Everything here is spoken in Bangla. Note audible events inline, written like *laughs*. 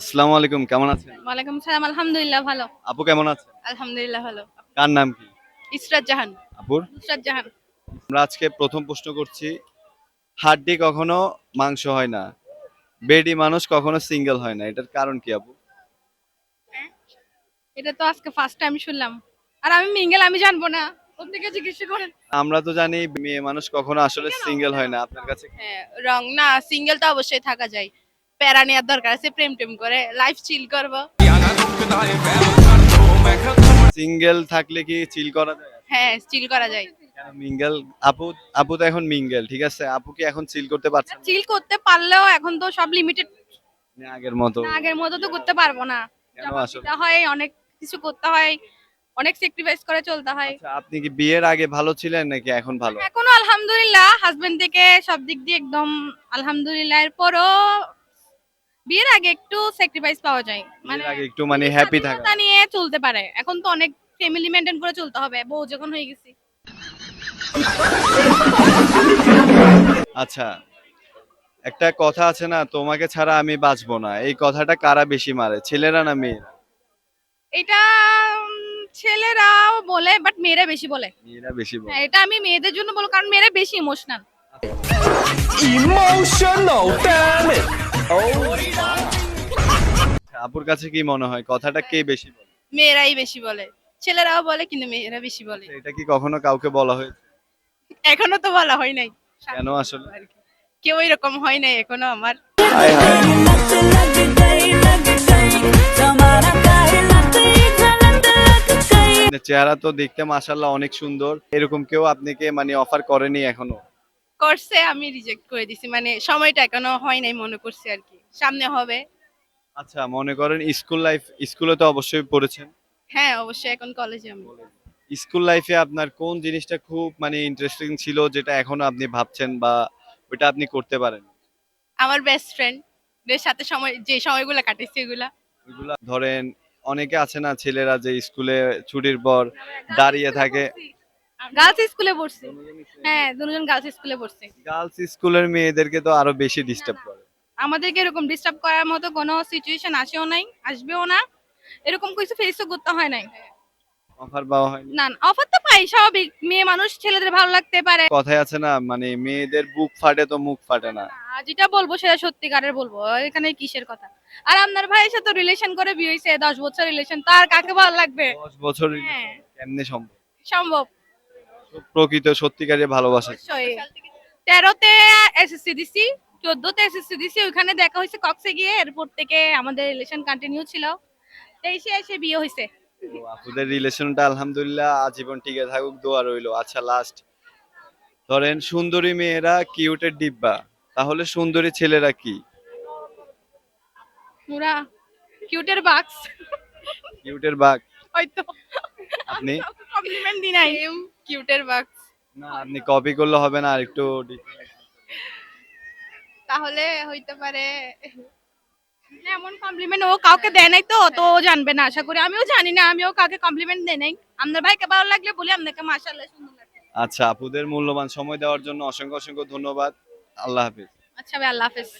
আসসালামু আলাইকুম কেমন আছেন? ওয়ালাইকুম সালাম আলহামদুলিল্লাহ ভালো। আপু কেমন আছেন? আলহামদুলিল্লাহ ভালো। কার নাম কি? ইসরাত জাহান। আপুর? নুসরাত জাহান। আমরা আজকে প্রথম প্রশ্ন করছি হাড্ডি কখনো মাংস হয় না? বেডি মানুষ কখনো সিঙ্গেল হয় না? এটার কারণ কি আপু? এটা তো আজকে ফার্স্ট টাইম শুনলাম। আর আমি মিঙ্গেল আমি জানব না। ওর জিজ্ঞেস করেন। আমরা তো জানি মেয়ে মানুষ কখনো আসলে সিঙ্গেল হয় না। আপনার কাছে হ্যাঁ রং না সিঙ্গেল তো অবশ্যই থাকা যায়। প্যারা নেওয়ার দরকার আছে প্রেম টেম করে লাইফ চিল করব। সিঙ্গেল থাকলে কি চিল করা যায়? হ্যাঁ চিল করা যায়। মিঙ্গেল আপু আপু তো এখন মিঙ্গেল ঠিক আছে? আপু কি এখন চিল করতে পারছেন না? চিল করতে পারলেও এখন তো সব লিমিটেড আগের মতো। আগের মতো তো করতে পারব না। হয় অনেক কিছু করতে হয় অনেক স্যাক্রিফাইস করে চলতে হয়। আচ্ছা, আপনি কি বিয়ের আগে ভালো ছিলেন নাকি এখন ভালো? এখনও আলহামদুলিল্লাহ হাজবেন্ড থেকে সব দিক দিয়ে একদম আলহামদুলিল্লাহ। এরপরও বিয়ের আগে একটু স্যাক্রিফাইস পাওয়া যায়। বিয়ের আগে একটু মানে হ্যাপি থাকা। স্বাধীনতা নিয়ে চলতে পারে। এখন তো অনেক ফ্যামিলি মেনটেন করে চলতে হবে। বউ যখন হয়ে গেছি। আচ্ছা একটা কথা আছে না তোমাকে ছাড়া আমি বাঁচবো না। এই কথাটা কারা বেশি মারে ছেলেরা না মেয়েরা? এটা ছেলেরাও বলে বাট মেয়েরা বেশি বলে। মেয়েরা বেশি বলে। হ্যাঁ, এটা আমি মেয়েদের জন্য বলব কারণ মেয়েরা বেশি ইমোশনাল! আচ্ছা, আপুর কাছে কি মনে হয়? কথাটা কে বেশি বলে? মেয়েরাই বেশি বলে। ছেলেরাও বলে কিন্তু মেয়েরা বেশি বলে। এটা কি কখনো কাউকে বলা হয়েছে? এখনও তো বলা হয় নাই। কেন আসলে। কেউ এরকম হয় নাই এখনও আমার। চেহারা তো দেখতে মাশাল্লাহ অনেক সুন্দর। এরকম কেউ আপনাকে মানে অফার করেনি এখনও? করছে আমি রিজেক্ট করে দিছি। মানে সময়টা এখনও হয় নাই মনে করছি আর কি। সামনে হবে। আচ্ছা মনে করেন স্কুল লাইফ স্কুলে তো অবশ্যই পড়েছেন। হ্যাঁ অবশ্যই এখন কলেজে আমি। স্কুল লাইফে আপনার কোন জিনিসটা খুব মানে ইন্টারেস্টিং ছিল যেটা এখনও আপনি ভাবছেন বা ওটা আপনি করতে পারেন? আমার বেস্ট ফ্রেন্ড এর সাথে সময় যে সময়গুলো কাটেছি এগুলা ওইগুলা ধরেন অনেকে আছে না ছেলেরা যে স্কুলে ছুটির পর দাঁড়িয়ে থাকে। গার্লস স্কুলে পড়ছি। হ্যাঁ দুজন গার্লস স্কুলে পড়ছি। গার্লস স্কুলের মেয়েদেরকে তো আরও বেশি ডিস্টার্ব করে। আমাদেরকে এরকম ডিস্টার্ব করার মতো কোনো সিচুয়েশন আসেও নাই আসবেও না। এরকম কিছু ফেসও করতে হয় নাই। অফার পাওয়া হয় না অফার তো পাই স্বাভাবিক। মেয়ে মানুষ ছেলেদের ভালো লাগতে পারে। কথায় আছে না মানে মেয়েদের বুক ফাটে তো মুখ ফাটে না। যেটা বলব সেটা সত্যিকারের বলব। এখানে কিসের কথা? আর আপনার ভাইয়ের সাথে রিলেশন করে বিয়ে হয়েছে দশ বছর রিলেশন তার কাকে ভালো লাগবে? দশ বছর হ্যাঁ। কেমনে সম্ভব? সম্ভব। প্রকৃত সত্যিকারের ভালোবাসা। তেরোতে এসএসসি দিছি চোদ্দতে এসএসসি দিছি ওইখানে দেখা হয়েছে কক্সে গিয়ে এরপর থেকে আমাদের রিলেশন কন্টিনিউ ছিল। তেইশে এসে বিয়ে হয়েছে। আপুদের রিলেশনটা আলহামদুলিল্লাহ আজীবন টিকে থাকুক দোয়া রইল। আচ্ছা লাস্ট ধরেন সুন্দরী মেয়েরা কিউটের ডিব্বা। তাহলে সুন্দরী ছেলেরা কি? কিউটের বাক্স। কিউটের বাঘ হয়তো। আপনি? *laughs* কমপ্লিমেন্ট দি নাই। কিউটের বাক্স না আপনি কপি করলে হবে না আর একটু তাহলে হইতে পারে। না, এমন কমপ্লিমেন্ট ও কাউকে দেয় নাই তো তো ও জানবে না আশা করি। আমিও জানি না আমিও কাউকে কমপ্লিমেন্ট দেই নাই। আপনার ভাইকে ভালো লাগলে বলি আপনাকে মাশাআল্লাহ সুন্দর লাগে আচ্ছা আপুদের মূল্যবান সময় দেওয়ার জন্য অসংখ্য অসংখ্য ধন্যবাদ। আল্লাহ হাফিজ। আচ্ছা ভাই আল্লাহ হাফেজ।